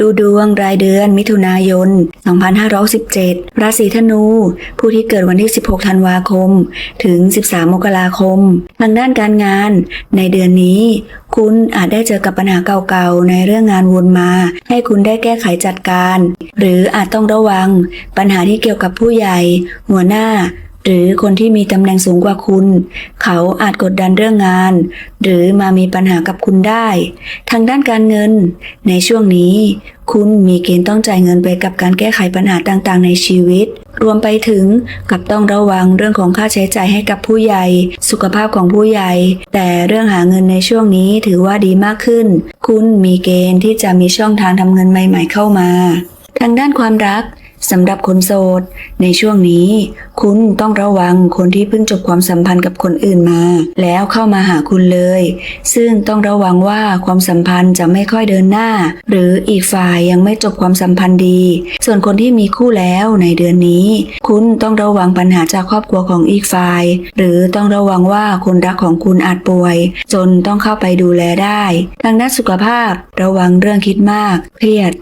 ดูดวงรายเดือนมิถุนายน 2517 ราศีธนู ผู้ที่เกิดวันที่ 16 ธันวาคม ถึง 13 มกราคม ทางด้านการงาน ในเดือนนี้ คุณอาจได้เจอกับปัญหาเก่าๆ ในเรื่องงานวนมา ให้คุณได้แก้ไขจัดการ หรืออาจต้องระวัง ปัญหาที่เกี่ยวกับผู้ใหญ่ หัวหน้า หรือคนที่มีตำแหน่งสูงกว่าคุณ เขาอาจกดดันเรื่องงาน หรือมามีปัญหากับคุณได้ ทางด้านการเงิน ในช่วงนี้ คุณมีเกณฑ์ต้องจ่ายเงินไปกับการแก้ไขปัญหาต่างๆ ในชีวิต รวมไปถึงกับต้องระวังเรื่องของค่าใช้จ่ายให้กับผู้ใหญ่ สุขภาพของผู้ใหญ่ แต่เรื่องหาเงินในช่วงนี้ถือว่าดีมากขึ้น คุณมีเกณฑ์ที่จะมีช่องทางทำเงินใหม่ ๆ เข้ามา ทางด้านความรัก สำหรับคนโสด ในช่วงนี้ คุณต้องระวังคนที่เพิ่งจบความสัมพันธ์กับคนอื่นมา แล้วเข้ามาหาคุณเลย ซึ่งต้องระวังว่าความสัมพันธ์จะไม่ค่อยเดินหน้า หรืออีกฝ่ายยังไม่จบความสัมพันธ์ดี ส่วนคนที่มีคู่แล้วในเดือนนี้ คุณต้องระวังปัญหาจากครอบครัวของอีกฝ่าย หรือต้องระวังว่าคนรักของคุณอาจป่วย จนต้องเข้าไปดูแลได้ทางด้านสุขภาพ ระวังเรื่องคิดมาก เครียด